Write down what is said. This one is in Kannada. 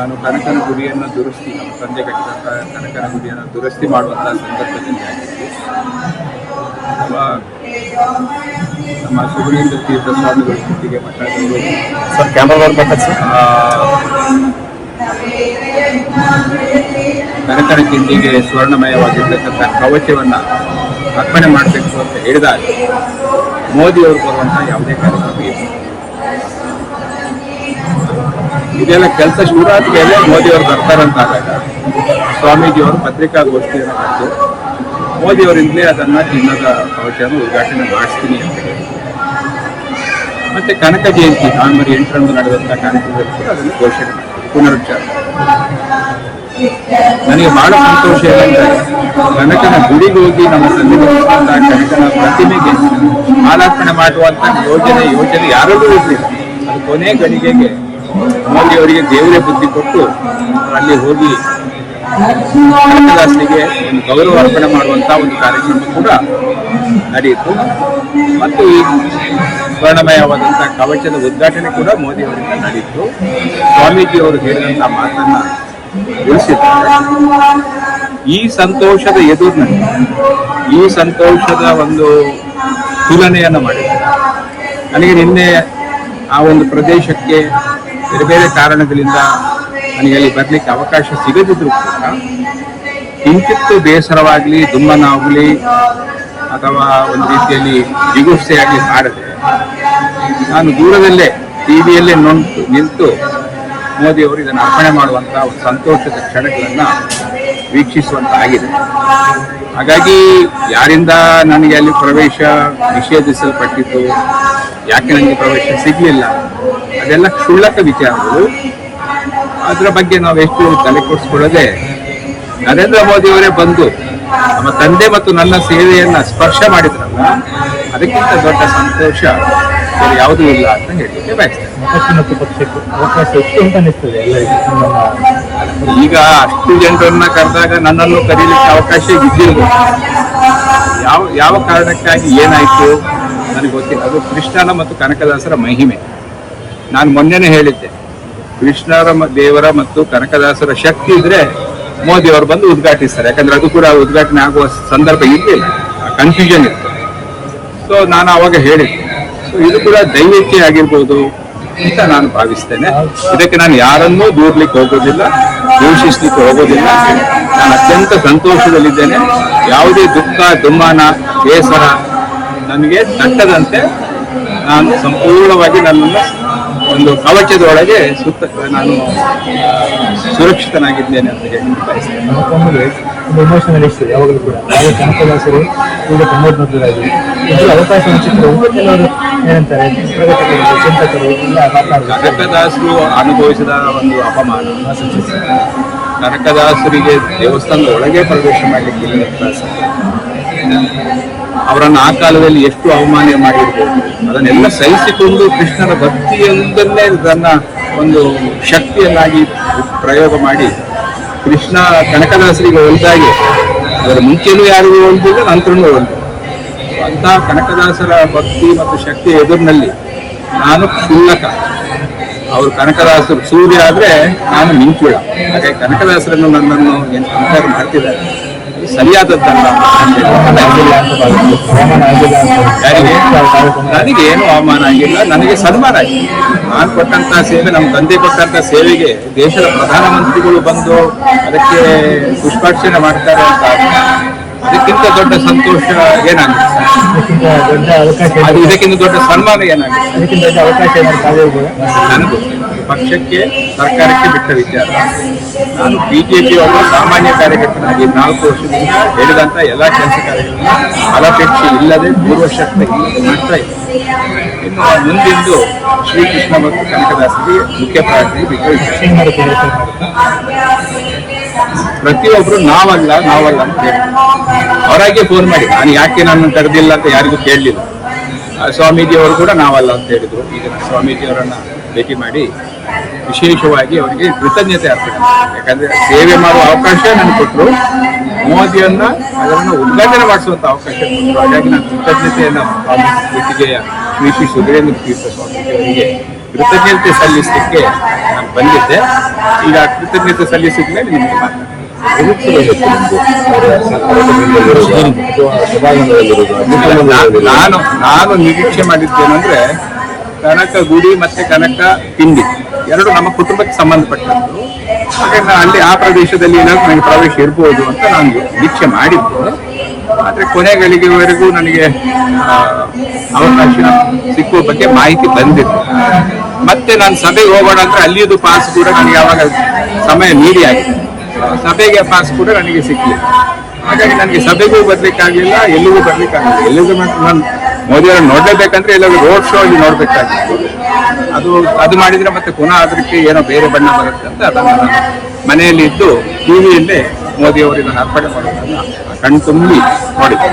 ನಾನು ಕನಕನ ಗುರಿಯನ್ನು ದುರಸ್ತಿ ನಮ್ಮ ತಂದೆ ಕಟ್ಟಿದಂಥ ಕನಕನ ಗುರಿಯನ್ನು ದುರಸ್ತಿ ಮಾಡುವಂಥ ಸಂದರ್ಭದಲ್ಲಿ ಆಗಿತ್ತು ನಮ್ಮ ನಮ್ಮ ಸುಗುಣೇಂದ್ರ ತೀರ್ಥ ಸ್ವಾಮಿಗಳ ಸ್ಥಿತಿಗೆ ಮಾತಾಡಿದ್ರು ಸರ್. ಕ್ಯಾಮ್ರಾ ಕನಕನ ಕಿಂಡಿಗೆ ಸ್ವರ್ಣಮಯವಾಗಿರ್ತಕ್ಕಂಥ ಕವಚವನ್ನ ಅರ್ಪಣೆ ಮಾಡಬೇಕು ಅಂತ ಹೇಳಿದಾಗ ಮೋದಿಯವರು ಬರುವಂತ ಯಾವುದೇ ಕಾರ್ಯಕ್ರಮ ಇಲ್ಲ. ಇದೆಲ್ಲ ಕೆಲಸ ಶುರುವಾದ್ಮೇಲೆ ಮೋದಿಯವರು ಬರ್ತಾರಂತಾದಾಗ ಸ್ವಾಮೀಜಿಯವರು ಪತ್ರಿಕಾಗೋಷ್ಠಿಯನ್ನು ಕರೆದು ಮೋದಿಯವರಿಂದಲೇ ಅದನ್ನ ಚಿನ್ನದ ಕವಚವನ್ನು ಉದ್ಘಾಟನೆ ಮಾಡಿಸ್ತೀನಿ ಅಂತ ಮತ್ತೆ ಕನಕ ಜಯಂತಿ ನವೆಂಬರ್ ಎಂಟರಂದು ನಡೆದಂತಹ ಕಾರ್ಯಕ್ರಮದಲ್ಲಿ ಕೂಡ ಅದನ್ನು ಘೋಷಣೆ ಪುನರುಚ್ಚಾರ ನನಗೆ ಬಹಳ ಸಂತೋಷ ಏನಂದ್ರೆ, ಕನಕನ ಗುಡಿಗೆ ಹೋಗಿ ನಮ್ಮ ಸನ್ನಿಧಿಸಿದಂತಹ ಕನಕನ ಪ್ರತಿಮೆಗೆ ಮಾಲಾರ್ಪಣೆ ಮಾಡುವಂತ ಯೋಜನೆ ಯೋಜನೆ ಯಾರಲ್ಲೂ ಇರಲಿಲ್ಲ. ಅದು ಕೊನೆ ಗಳಿಗೆಗೆ ಮೋದಿ ಅವರಿಗೆ ದೇವರೇ ಬುದ್ಧಿ ಕೊಟ್ಟು ಅಲ್ಲಿ ಹೋಗಿ ಕನಕದಾಸನಿಗೆ ಒಂದು ಗೌರವ ಅರ್ಪಣೆ ಮಾಡುವಂತಹ ಒಂದು ಕಾರ್ಯಕ್ರಮ ಕೂಡ ನಡೆಯಿತು. ಮತ್ತು ಈ ಸ್ವರ್ಣಮಯವಾದಂತಹ ಕವಚದ ಉದ್ಘಾಟನೆ ಕೂಡ ಮೋದಿ ಅವರಿಂದ ನಡೆಯಿತು. ಸ್ವಾಮೀಜಿ ಅವರು ಹೇಳಿದಂತಹ ಮಾತನ್ನ ಉಳಿಸಿದ್ದಾರೆ ಈ ಸಂತೋಷದ ಎದುರಿನಲ್ಲಿ ಈ ಸಂತೋಷದ ಒಂದು ತುಲನೆಯನ್ನು ಮಾಡಿದ್ದಾರೆ. ನನಗೆ ನಿನ್ನೆ ಆ ಒಂದು ಪ್ರದೇಶಕ್ಕೆ ಬೇರೆ ಬೇರೆ ಕಾರಣಗಳಿಂದ ನನಗೆ ಅಲ್ಲಿ ಬರಲಿಕ್ಕೆ ಅವಕಾಶ ಸಿಗದಿದ್ರು ಕೂಡ ಕಿಂಚಿತ್ತು ಬೇಸರವಾಗಲಿ ದುಮ್ಮನಾಗಲಿ ಅಥವಾ ಒಂದು ರೀತಿಯಲ್ಲಿ ಜಿಗುಪ್ಸೆಯಾಗಲಿ ಮಾಡದೆ ನಾನು ದೂರದಲ್ಲೇ ಟಿವಿಯಲ್ಲೇ ನೊಂಟು, ನಿಂತು ಮೋದಿಯವರು ಇದನ್ನು ಅರ್ಪಣೆ ಮಾಡುವಂತಹ ಒಂದು ಸಂತೋಷದ ಕ್ಷಣಗಳನ್ನು ವೀಕ್ಷಿಸುವಂತಾಗಿದೆ. ಹಾಗಾಗಿ ಯಾರಿಂದ ನನಗೆ ಅಲ್ಲಿ ಪ್ರವೇಶ ನಿಷೇಧಿಸಲ್ಪಟ್ಟಿತ್ತು, ಯಾಕೆ ನನಗೆ ಪ್ರವೇಶ ಸಿಗಲಿಲ್ಲ ಅದೆಲ್ಲ ಕ್ಷುಲ್ಲಕ ವಿಚಾರಗಳು. ಅದರ ಬಗ್ಗೆ ನಾವು ಎಷ್ಟು ತಲೆ ಕೊಡಿಸ್ಕೊಳ್ಳದೆ ನರೇಂದ್ರ ಮೋದಿಯವರೇ ಬಂದು ನಮ್ಮ ತಂದೆ ಮತ್ತು ನನ್ನ ಸೇವೆಯನ್ನ ಸ್ಪರ್ಶ ಮಾಡಿದ್ರಲ್ಲ ಅದಕ್ಕಿಂತ ದೊಡ್ಡ ಸಂತೋಷ ಯಾವುದೂ ಇಲ್ಲ ಅಂತ ಹೇಳಲಿಕ್ಕೆ ಬಯಸ್ತೇನೆ. ಎಲ್ಲರಿಗೂ ಈಗ ಅಷ್ಟು ಜನರನ್ನ ಕರೆದಾಗ ನನ್ನನ್ನು ಕರೀಲಿಕ್ಕೆ ಅವಕಾಶ ಇದ್ದಿಲ್ಲ ಯಾವ ಯಾವ ಕಾರಣಕ್ಕಾಗಿ ಏನಾಯ್ತು? ನನಗೆ ಗೊತ್ತಿಲ್ಲ. ಅದು ಕೃಷ್ಣನ ಮತ್ತು ಕನಕದಾಸರ ಮಹಿಮೆ. ನಾನು ಮೊನ್ನೆನೇ ಹೇಳಿದ್ದೆ. ಕೃಷ್ಣರ ದೇವರ ಮತ್ತು ಕನಕದಾಸರ ಶಕ್ತಿ ಇದ್ರೆ ಮೋದಿ ಅವರು ಬಂದು ಉದ್ಘಾಟಿಸ್ತಾರೆ. ಯಾಕಂದ್ರೆ ಅದು ಕೂಡ ಉದ್ಘಾಟನೆ ಆಗುವ ಸಂದರ್ಭ ಇರಲಿಲ್ಲ. ಕನ್ಫ್ಯೂಷನ್ ಇತ್ತು. ಸೊ ನಾನು ಅವಾಗ ಹೇಳಿದ್ದೆ. ಸೊ ಇದು ಕೂಡ ದೈವಕ್ಕೆ ಆಗಿರ್ಬೋದು ಅಂತ ನಾನು ಭಾವಿಸ್ತೇನೆ. ಇದಕ್ಕೆ ನಾನು ಯಾರನ್ನೂ ದೂರ್ಲಿಕ್ಕೆ ಹೋಗೋದಿಲ್ಲ, ದೂಷಿಸ್ಲಿಕ್ಕೆ ಹೋಗೋದಿಲ್ಲ. ನಾನು ಅತ್ಯಂತ ಸಂತೋಷದಲ್ಲಿದ್ದೇನೆ. ಯಾವುದೇ ದುಃಖ ದುಮ್ಮಾನ ಬೇಸರ ನನಗೆ ತಟ್ಟದಂತೆ ನಾನು ಸಂಪೂರ್ಣವಾಗಿ ನನ್ನನ್ನು ಒಂದು ಕವಚದೊಳಗೆ ಸುತ್ತ ನಾನು ಸುರಕ್ಷಿತನಾಗಿದ್ದೇನೆ ಅಂತ ಹೇಳಿ ಬಯಸ್ತೇನೆ ಇಮೋಷನಲ್ ಇಷ್ಟು ಯಾವಾಗಲೂ ಕೂಡ. ಕನಕದಾಸರು ಈಗ ತೊಂಬತ್ಮೂರರಾಗಿ ಇದು ಅವಕಾಶ ಕೆಲವರು ಏನಂತಾರೆ ಚಿಂತಕರು ಕನಕದಾಸರು ಅನುಭವಿಸಿದ ಒಂದು ಅಪಮಾನ. ಕನಕದಾಸರಿಗೆ ದೇವಸ್ಥಾನದ ಒಳಗೆ ಪ್ರವೇಶ ಮಾಡಲಿಕ್ಕೆ. ಅವರನ್ನು ಆ ಕಾಲದಲ್ಲಿ ಎಷ್ಟು ಅವಮಾನ ಮಾಡಿರ್ಬೋದು ಅದನ್ನೆಲ್ಲ ಸಹಿಸಿಕೊಂಡು ಕೃಷ್ಣನ ಭಕ್ತಿಯೊಂದನ್ನೇ ತನ್ನ ಒಂದು ಶಕ್ತಿಯನ್ನಾಗಿ ಪ್ರಯೋಗ ಮಾಡಿ ಕೃಷ್ಣ ಕನಕದಾಸರಿಗೆ ಒಂದಾಗಿ ಅದರ ಮುಂಚೆನೂ ಯಾರಿಗೂ ಒಂದಿಲ್ಲ ನಂತರನೂ ಒಂದು ಅಂತಹ ಕನಕದಾಸರ ಭಕ್ತಿ ಮತ್ತು ಶಕ್ತಿಯ ಎದುರಿನಲ್ಲಿ ನಾನು ಕ್ಷುಲ್ಲಕ. ಅವರು ಕನಕದಾಸರು ಸೂರ್ಯ ಆದ್ರೆ ನಾನು ಮಿಂಚುಳ. ಹಾಗೆ ಕನಕದಾಸರನ್ನು ನನ್ನನ್ನು ಏನು ಕಂಪೇರ್ ಮಾಡ್ತಿದ್ದಾರೆ. ಸರಿಯಾದದ್ದಲ್ಲ ಯಾರಿಗೆ ನನಗೆ ಏನು ಅವಮಾನ ಆಗಿಲ್ಲ ನನಗೆ ಸನ್ಮಾನ ಆಗಿದೆ ನಾನು ಕೊಟ್ಟಂತ ಸೇವೆ ನಮ್ಮ ತಂದೆ ಕೊಟ್ಟಂತ ಸೇವೆಗೆ ದೇಶದ ಪ್ರಧಾನಮಂತ್ರಿಗಳು ಬಂದು ಅದಕ್ಕೆ ಪುಷ್ಪಾರ್ಚನೆ ಮಾಡ್ತಾರೆ ಅಂತ ಅದಕ್ಕಿಂತ ದೊಡ್ಡ ಸಂತೋಷ ಏನಾಗುತ್ತೆ? ಇದಕ್ಕಿಂತ ದೊಡ್ಡ ಅವಕಾಶ ಇದಕ್ಕಿಂತ ದೊಡ್ಡ ಸನ್ಮಾನ ಏನಾಗುತ್ತೆ? ಅದಕ್ಕಿಂತ ದೊಡ್ಡ ಅವಕಾಶ ಏನಾದ್ರು ಕಾದಿರ್ಬೋದಾ ನನಗೆ. ಪಕ್ಷಕ್ಕೆ ಸರ್ಕಾರಕ್ಕೆ ಬಿಟ್ಟ ವಿಚಾರ. ನಾನು ಬಿಜೆಪಿ ಅವರ ಸಾಮಾನ್ಯ ಕಾರ್ಯಕರ್ತನಾಗಿ ನಾಲ್ಕು ವರ್ಷದಿಂದ ಹೇಳಿದಂತ ಎಲ್ಲ ಕೆಲಸ ಕಾರ್ಯಗಳನ್ನು ಫಲಾಪೇಕ್ಷೆ ಇಲ್ಲದೆ ಪೂರ್ವಶಕ್ತಿ ಇಲ್ಲದೆ ಮಾಡ್ತಾ ಇದ್ದೀನಿ ಇನ್ನು ಮುಂದಿಂದು ಶ್ರೀಕೃಷ್ಣ ಮತ್ತು ಕನಕದಾಸರಿಗೆ ಮುಖ್ಯ ಪ್ರಾರ್ಥನೆ ಬಿಟ್ಟು ವಿಚಾರ. ಪ್ರತಿಯೊಬ್ರು ನಾವಲ್ಲ ನಾವಲ್ಲ ಅಂತ ಹೇಳಿ. ಅವರಾಗೆ ಫೋನ್ ಮಾಡಿ, ನಾನು ಯಾಕೆ ನಾನು ಕರೆದಿಲ್ಲ ಅಂತ ಯಾರಿಗೂ ಕೇಳಲಿಲ್ಲ. ಸ್ವಾಮೀಜಿ ಅವರು ಕೂಡ ನಾವಲ್ಲ ಅಂತ ಹೇಳಿದ್ರು. ಈಗ ಸ್ವಾಮೀಜಿಯವರನ್ನ ಭೇಟಿ ಮಾಡಿ ವಿಶೇಷವಾಗಿ ಅವರಿಗೆ ಕೃತಜ್ಞತೆ ಅರ್ಪಣೆ ಮಾಡ್ತೀನಿ. ಯಾಕಂದ್ರೆ ಸೇವೆ ಮಾಡುವ ಅವಕಾಶ ನನಗೆ ಕೊಟ್ಟರು. ಮೋದಿಯನ್ನ ಅದನ್ನು ಉದ್ಘಾಟನೆ ಮಾಡಿಸುವಂತ ಅವಕಾಶ ಕೊಟ್ಟರು. ಹಾಗಾಗಿ ನಾನು ಕೃತಜ್ಞತೆಯನ್ನು ಒಟ್ಟಿಗೆ ಶ್ರೀ ಶ್ರೀ ಸುಧೀರೇಂದ್ರ ತೀರ್ಥ ಸ್ವಾಮೀಜಿ ಅವರಿಗೆ ಕೃತಜ್ಞತೆ ಸಲ್ಲಿಸಲಿಕ್ಕೆ ನಾನು ಬಂದಿದ್ದೆ. ಈಗ ಕೃತಜ್ಞತೆ ಸಲ್ಲಿಸಿದ ಮೇಲೆ ನಿಮಗೆ ಮಾತಾಡ್ತೀನಿ. ನಾನು ನಾನು ನಿರೀಕ್ಷೆ ಮಾಡಿದ್ದೇನೆಂದ್ರೆ ಕನಕ ಗುಡಿ ಮತ್ತೆ ಕನಕ ತಿಂಡಿ. ಎರಡು ನಮ್ಮ ಕುಟುಂಬಕ್ಕೆ ಸಂಬಂಧಪಟ್ಟದ್ದು. ಹಾಗೆ ನಾನು ಅಲ್ಲಿ ಆ ಪ್ರದೇಶದಲ್ಲಿ ಏನಾದ್ರು ನನಗೆ ಪ್ರವೇಶ ಇರ್ಬೋದು ಅಂತ ನಾನು ನಿಶ್ಚಯ ಮಾಡಿದ್ದೆ. ಆದ್ರೆ ಕೊನೆಗಳಿಗೆವರೆಗೂ ನನಗೆ ಅವಕಾಶ ಸಿಕ್ಕುವ ಬಗ್ಗೆ ಮಾಹಿತಿ ಬಂದಿತ್ತು ಮತ್ತೆ ನಾನು ಸಭೆಗೆ ಹೋಗೋಣ ಅಂದ್ರೆ ಅಲ್ಲಿಯದು ಪಾಸ್ ಕೂಡ ನನಗೆ ಯಾವಾಗ ಸಮಯ ನೀಡಿ ಆಗಿದೆ ಸಭೆಗೆ ಪಾಸ್ ಕೂಡ ನನಗೆ ಸಿಕ್ಕಿಲ್ಲ. ಹಾಗಾಗಿ ನನಗೆ ಸಭೆಗೂ ಬರ್ಲಿಕ್ಕಾಗಿಲ್ಲ ಎಲ್ಲಿಗೂ ಬರ್ಲಿಕ್ಕಾಗಿಲ್ಲ ಎಲ್ಲಿಗೂ ಮಾತ್ರ ನಾನು ಮೋದಿಯವರನ್ನು ನೋಡ್ಲೇಬೇಕಂದ್ರೆ ಎಲ್ಲರೂ ರೋಡ್ ಶೋ ಅಲ್ಲಿ ನೋಡ್ಬೇಕಾಗಿತ್ತು. ಅದು ಅದು ಮಾಡಿದ್ರೆ ಮತ್ತೆ ಪುನಃ ಅದಕ್ಕೆ ಏನೋ ಬೇರೆ ಬಣ್ಣ ಬರುತ್ತೆ ಅಂತ ಅದನ್ನು ನಾನು ಮನೆಯಲ್ಲಿ ಇದ್ದು ಟಿವಿಯಲ್ಲೇ ಮೋದಿಯವರು ಇದನ್ನು ಅರ್ಪಣೆ ಮಾಡೋದನ್ನ ಕಣ್ತುಂಬಿ ನೋಡಿದ್ದೆ